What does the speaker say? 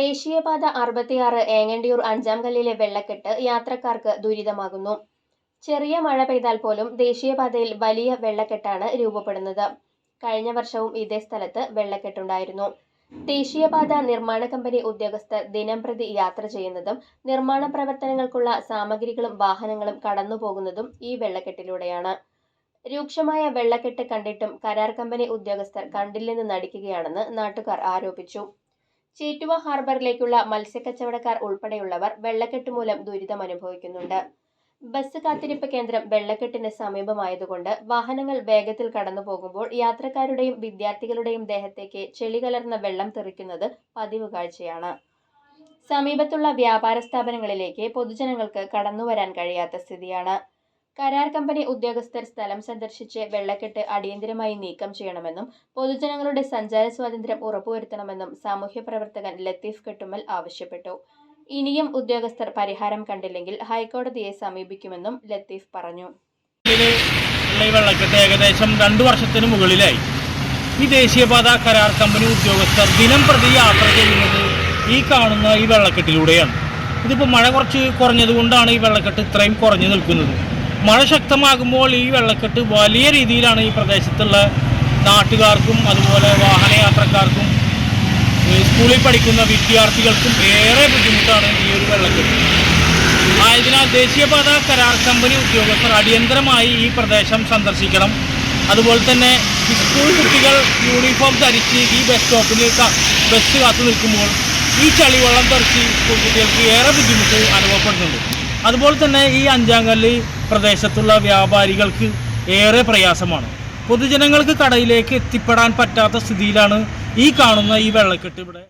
ദേശീയപാത അറുപത്തിയാറ് ഏങ്ങണ്ടിയൂർ അഞ്ചാം കല്ലിലെ വെള്ളക്കെട്ട് യാത്രക്കാർക്ക് ദുരിതമാകുന്നു. ചെറിയ മഴ പെയ്താൽ പോലും ദേശീയപാതയിൽ വലിയ വെള്ളക്കെട്ടാണ് രൂപപ്പെടുന്നത്. കഴിഞ്ഞ വർഷവും ഇതേ സ്ഥലത്ത് വെള്ളക്കെട്ടുണ്ടായിരുന്നു. ദേശീയപാത നിർമ്മാണ കമ്പനി ഉദ്യോഗസ്ഥർ ദിനംപ്രതി യാത്ര ചെയ്യുന്നതും നിർമ്മാണ പ്രവർത്തനങ്ങൾക്കുള്ള സാമഗ്രികളും വാഹനങ്ങളും കടന്നുപോകുന്നതും ഈ വെള്ളക്കെട്ടിലൂടെയാണ്. രൂക്ഷമായ വെള്ളക്കെട്ട് കണ്ടിട്ടും കരാർ കമ്പനി ഉദ്യോഗസ്ഥർ കണ്ടില്ലെന്ന് നടിക്കുകയാണെന്ന് നാട്ടുകാർ ആരോപിച്ചു. ചേറ്റുവ ഹാർബറിലേക്കുള്ള മത്സ്യക്കച്ചവടക്കാർ ഉൾപ്പെടെയുള്ളവർ വെള്ളക്കെട്ട് മൂലം ദുരിതം അനുഭവിക്കുന്നുണ്ട്. ബസ് കാത്തിരിപ്പ് കേന്ദ്രം വെള്ളക്കെട്ടിന് സമീപമായതുകൊണ്ട് വാഹനങ്ങൾ വേഗത്തിൽ കടന്നു പോകുമ്പോൾ യാത്രക്കാരുടെയും വിദ്യാർത്ഥികളുടെയും ദേഹത്തേക്ക് ചെളി കലർന്ന വെള്ളം തെറിക്കുന്നത് പതിവ് കാഴ്ചയാണ്. സമീപത്തുള്ള വ്യാപാര സ്ഥാപനങ്ങളിലേക്ക് പൊതുജനങ്ങൾക്ക് കടന്നുവരാൻ കഴിയാത്ത സ്ഥിതിയാണ്. കരാർ കമ്പനി ഉദ്യോഗസ്ഥർ സ്ഥലം സന്ദർശിച്ച് വെള്ളക്കെട്ട് അടിയന്തരമായി നീക്കം ചെയ്യണമെന്നും പൊതുജനങ്ങളുടെ സഞ്ചാര സ്വാതന്ത്ര്യം ഉറപ്പുവരുത്തണമെന്നും സാമൂഹ്യ പ്രവർത്തകൻ ലത്തീഫ് കെട്ടുമൽ ആവശ്യപ്പെട്ടു. ഇനിയും ഉദ്യോഗസ്ഥർ പരിഹാരം കണ്ടില്ലെങ്കിൽ ഹൈക്കോടതിയെ സമീപിക്കുമെന്നും ലത്തീഫ് പറഞ്ഞു. വെള്ളക്കെട്ട് ഏകദേശം രണ്ടു വർഷത്തിന് മുകളിലായി. ഈ ദേശീയപാത കരാർ കമ്പനി ഉദ്യോഗസ്ഥർ ദിനം പ്രതി യാത്ര ചെയ്യുന്നത് ഈ കാണുന്ന ഈ വെള്ളക്കെട്ടിലൂടെയാണ്. ഇതിപ്പോൾ മഴ കുറച്ച് കുറഞ്ഞതുകൊണ്ടാണ് ഈ വെള്ളക്കെട്ട് ഇത്രയും കുറഞ്ഞു നിൽക്കുന്നത്. മഴ ശക്തമാകുമ്പോൾ ഈ വെള്ളക്കെട്ട് വലിയ രീതിയിലാണ് ഈ പ്രദേശത്തുള്ള നാട്ടുകാർക്കും അതുപോലെ വാഹനയാത്രക്കാർക്കും സ്കൂളിൽ പഠിക്കുന്ന വിദ്യാർത്ഥികൾക്കും ഏറെ ബുദ്ധിമുട്ടാണ് ഈ ഒരു വെള്ളക്കെട്ട്. ആയതിനാൽ ദേശീയപാത കരാർ കമ്പനി ഉദ്യോഗസ്ഥർ അടിയന്തരമായി ഈ പ്രദേശം സന്ദർശിക്കണം. അതുപോലെ തന്നെ സ്കൂൾ കുട്ടികൾ യൂണിഫോം ധരിച്ച് ഈ ബസ് സ്റ്റോപ്പിന് ബസ് കാത്തു നിൽക്കുമ്പോൾ ഈ ചളിവെള്ളം തെറിച്ച് സ്കൂൾ കുട്ടികൾക്ക് ഏറെ ബുദ്ധിമുട്ട് അനുഭവപ്പെടുന്നുണ്ട്. അതുപോലെ തന്നെ ഈ അഞ്ചാങ്കല്ല് പ്രദേശത്തുള്ള വ്യാപാരികൾക്ക് ഏറെ പ്രയാസമാണ്. പൊതുജനങ്ങൾക്ക് കടയിലേക്ക് എത്തിപ്പെടാൻ പറ്റാത്ത സ്ഥിതിയിലാണ് ഈ കാണുന്ന ഈ വെള്ളക്കെട്ട് ഇവിടെ.